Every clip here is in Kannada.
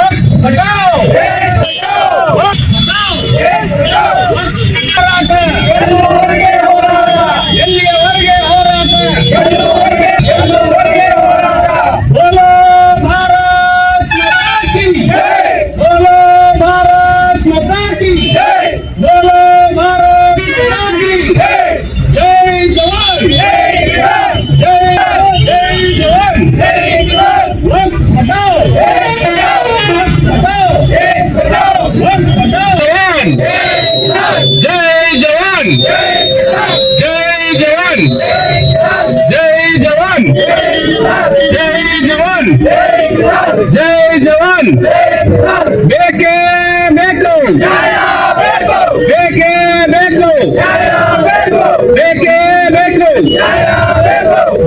ಎಲ್ಲಿಯವರೆಗೆ ಜವಾನ್ ಬೇಕೇ ಬೇಕು. ಬೇಕೇ ಬೇಕು. ಬೇಕೇ ಬೇಕು.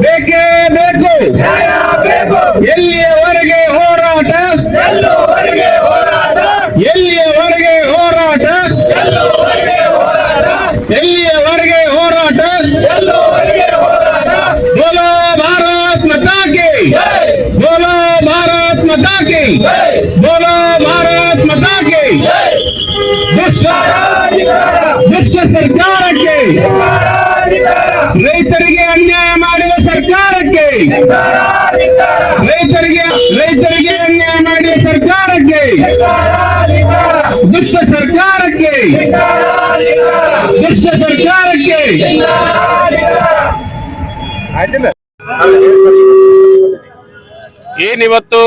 ಬೇಕೇ ಬೇಕು. ಎಲ್ಲಿಯವರೆಗೆ ಹೋರಾಟ? ಎಲ್ಲಿಯವರೆಗೆ ಹೋರಾಟ? ಎಲ್ಲಿಯವರೆಗೆ ಹೋರಾಟ? ಬೋಲೋ ಭಾರತ್ ಮಾತಾ ಕಿ. ಬೋಲೋ ಭಾರತ್ ಕಿ ಬೋಲೋ ಭಾರತ್ ಮಾತಾ ಕಿ ದುಷ್ಟ ದುಷ್ಟ ಸರ್ಕಾರಕ್ಕೆ. ರೈತರಿಗೆ ಅನ್ಯಾಯ ಮಾಡಿದ ಸರ್ಕಾರಕ್ಕೆ. ರೈತರಿಗೆ ರೈತರಿಗೆ ಅನ್ಯಾಯ ಮಾಡಿದ ಸರ್ಕಾರಕ್ಕೆ. ದುಷ್ಟ ಸರ್ಕಾರಕ್ಕೆ. ದುಷ್ಟ ಸರ್ಕಾರಕ್ಕೆ. ಏನಿವತ್ತು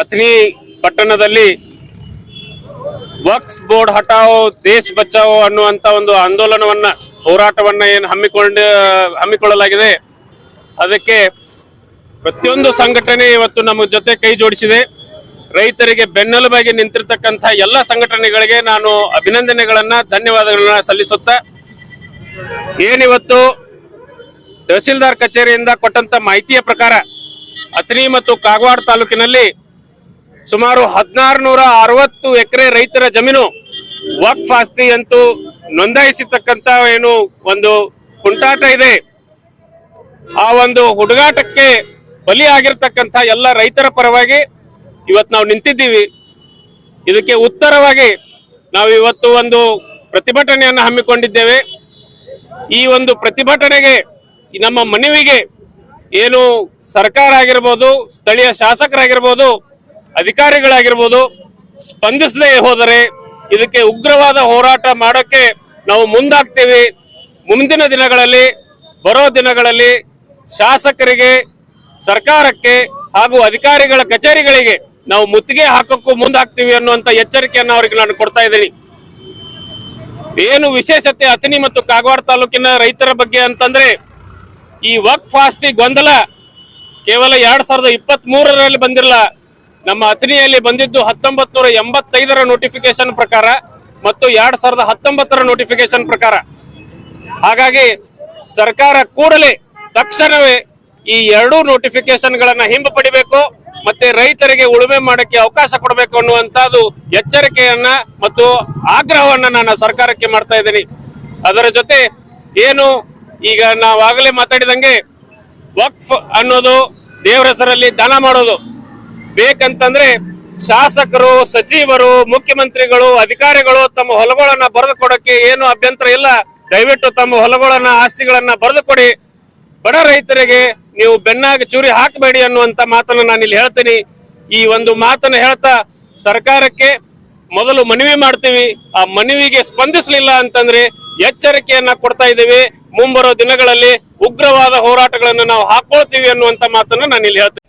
ಅಥಣಿ ಪಟ್ಟಣದಲ್ಲಿ ವಕ್ಫ್ ಬೋರ್ಡ್ ಹಟಾವೋ ದೇಶ್ ಬಚಾವೋ ಅನ್ನುವಂತ ಒಂದು ಆಂದೋಲನವನ್ನ, ಹೋರಾಟವನ್ನ ಏನು ಹಮ್ಮಿಕೊಂಡ, ಹಮ್ಮಿಕೊಳ್ಳಲಾಗಿದೆ. ಅದಕ್ಕೆ ಪ್ರತಿಯೊಂದು ಸಂಘಟನೆ ಇವತ್ತು ನಮ್ಮ ಜೊತೆ ಕೈ ಜೋಡಿಸಿದೆ. ರೈತರಿಗೆ ಬೆನ್ನೆಲುಬಾಗಿ ನಿಂತಿರ್ತಕ್ಕಂಥ ಎಲ್ಲ ಸಂಘಟನೆಗಳಿಗೆ ನಾನು ಅಭಿನಂದನೆಗಳನ್ನ, ಧನ್ಯವಾದಗಳನ್ನ ಸಲ್ಲಿಸುತ್ತಾ, ಏನಿವತ್ತು ತಹಸೀಲ್ದಾರ್ ಕಚೇರಿಯಿಂದ ಕೊಟ್ಟಂತ ಮಾಹಿತಿಯ ಪ್ರಕಾರ, ಅಥಣಿ ಮತ್ತು ಕಾಗವಾಡ ತಾಲೂಕಿನಲ್ಲಿ ಸುಮಾರು ಹದಿನಾರು ನೂರ ಅರವತ್ತು ಎಕರೆ ರೈತರ ಜಮೀನು ವಕ್ಫ್ ಆಸ್ತಿ ಅಂತೂ ನೋಂದಾಯಿಸಿರ್ತಕ್ಕಂತ ಏನು ಒಂದು ಕುಂಟಾಟ ಇದೆ. ಆ ಒಂದು ಹುಡುಗಾಟಕ್ಕೆ ಬಲಿಯಾಗಿರ್ತಕ್ಕಂಥ ಎಲ್ಲ ರೈತರ ಪರವಾಗಿ ಇವತ್ತು ನಾವು ನಿಂತಿದ್ದೀವಿ. ಇದಕ್ಕೆ ಉತ್ತರವಾಗಿ ನಾವು ಇವತ್ತು ಒಂದು ಪ್ರತಿಭಟನೆಯನ್ನು ಹಮ್ಮಿಕೊಂಡಿದ್ದೇವೆ. ಈ ಒಂದು ಪ್ರತಿಭಟನೆಗೆ ನಮ್ಮ ಮನವಿಗೆ ಏನು ಸರ್ಕಾರ ಆಗಿರ್ಬೋದು, ಸ್ಥಳೀಯ ಶಾಸಕರಾಗಿರ್ಬೋದು ಅಧಿಕಾರಿಗಳಾಗಿರ್ಬೋದು, ಸ್ಪಂದಿಸದೇ ಹೋದರೆ ಇದಕ್ಕೆ ಉಗ್ರವಾದ ಹೋರಾಟ ಮಾಡೋಕ್ಕೆ ನಾವು ಮುಂದಾಗ್ತೀವಿ. ಮುಂದಿನ ದಿನಗಳಲ್ಲಿ, ಬರೋ ದಿನಗಳಲ್ಲಿ ಶಾಸಕರಿಗೆ, ಸರ್ಕಾರಕ್ಕೆ ಹಾಗೂ ಅಧಿಕಾರಿಗಳ ಕಚೇರಿಗಳಿಗೆ ನಾವು ಮುತ್ತಿಗೆ ಹಾಕೋಕ್ಕೂ ಮುಂದಾಗ್ತೀವಿ ಅನ್ನುವಂಥ ಎಚ್ಚರಿಕೆಯನ್ನು ಅವರಿಗೆ ನಾನು ಕೊಡ್ತಾ ಇದ್ದೀನಿ. ಏನು ವಿಶೇಷತೆ ಅಥಣಿ ಮತ್ತು ಕಾಗವಾಡ ತಾಲೂಕಿನ ರೈತರ ಬಗ್ಗೆ ಅಂತಂದ್ರೆ, ಈ ವಕ್ಫ್ ಆಸ್ತಿ ಗೊಂದಲ ಕೇವಲ ಎರಡ್ ಸಾವಿರದ ಇಪ್ಪತ್ತ್ ಮೂರರಲ್ಲಿ ಬಂದಿರಲ್ಲ ನಮ್ಮ ಅಥಣಿಯಲ್ಲಿ ಬಂದಿದ್ದು ಹತ್ತೊಂಬತ್ ನೂರ ಎಂಬತ್ತೈದರ ನೋಟಿಫಿಕೇಶನ್ ಪ್ರಕಾರ ಮತ್ತು ಎರಡ್ ಸಾವಿರದ ಹತ್ತೊಂಬತ್ತರ ನೋಟಿಫಿಕೇಶನ್ ಪ್ರಕಾರ. ಹಾಗಾಗಿ ಸರ್ಕಾರ ಕೂಡಲೇ ತಕ್ಷಣವೇ ಈ ಎರಡೂ ನೋಟಿಫಿಕೇಶನ್ ಗಳನ್ನ ಹಿಂಪಡಿಬೇಕು ಮತ್ತೆ ರೈತರಿಗೆ ಉಳುಮೆ ಮಾಡಕ್ಕೆ ಅವಕಾಶ ಕೊಡಬೇಕು ಅನ್ನುವಂತದ್ದು ಎಚ್ಚರಿಕೆಯನ್ನ ಮತ್ತು ಆಗ್ರಹವನ್ನ ನಾನು ಸರ್ಕಾರಕ್ಕೆ ಮಾಡ್ತಾ ಇದ್ದೀನಿ. ಅದರ ಜೊತೆ ಏನು ಈಗ ನಾವಾಗಲೇ ಮಾತಾಡಿದಂಗೆ ವಕ್ಫ್ ಅನ್ನೋದು ದೇವರ ಹೆಸರಲ್ಲಿ ದಾನ ಮಾಡೋದು. ಬೇಕಂತಂದ್ರೆ ಶಾಸಕರು, ಸಚಿವರು, ಮುಖ್ಯಮಂತ್ರಿಗಳು, ಅಧಿಕಾರಿಗಳು ತಮ್ಮ ಹೊಲಗಳನ್ನ ಬರೆದು ಕೊಡೋಕೆ ಏನು ಅಭ್ಯಂತರ ಇಲ್ಲ. ದಯವಿಟ್ಟು ತಮ್ಮ ಹೊಲಗಳನ್ನ, ಆಸ್ತಿಗಳನ್ನ ಬರೆದು ಕೊಡಿ ಬಡ ರೈತರಿಗೆ ನೀವು ಬೆನ್ನಾಗಿ ಚೂರಿ ಹಾಕಬೇಡಿ ಅನ್ನುವಂತ ಮಾತನ್ನ ನಾನು ಇಲ್ಲಿ ಹೇಳ್ತೀನಿ. ಈ ಒಂದು ಮಾತನ್ನ ಹೇಳ್ತಾ ಸರ್ಕಾರಕ್ಕೆ ಮೊದಲು ಮನವಿ ಮಾಡ್ತೀವಿ. ಆ ಮನವಿಗೆ ಸ್ಪಂದಿಸಲಿಲ್ಲ ಅಂತಂದ್ರೆ ಎಚ್ಚರಿಕೆಯನ್ನ ಕೊಡ್ತಾ ಇದ್ದೀವಿ. ಮುಂಬರೋ ದಿನಗಳಲ್ಲಿ ಉಗ್ರವಾದ ಹೋರಾಟಗಳನ್ನು ನಾವು ಹಾಕೊಳ್ತೀವಿ ಅನ್ನುವಂತ ಮಾತನ್ನ ನಾನು ಇಲ್ಲಿ ಹೇಳ್ತೀನಿ.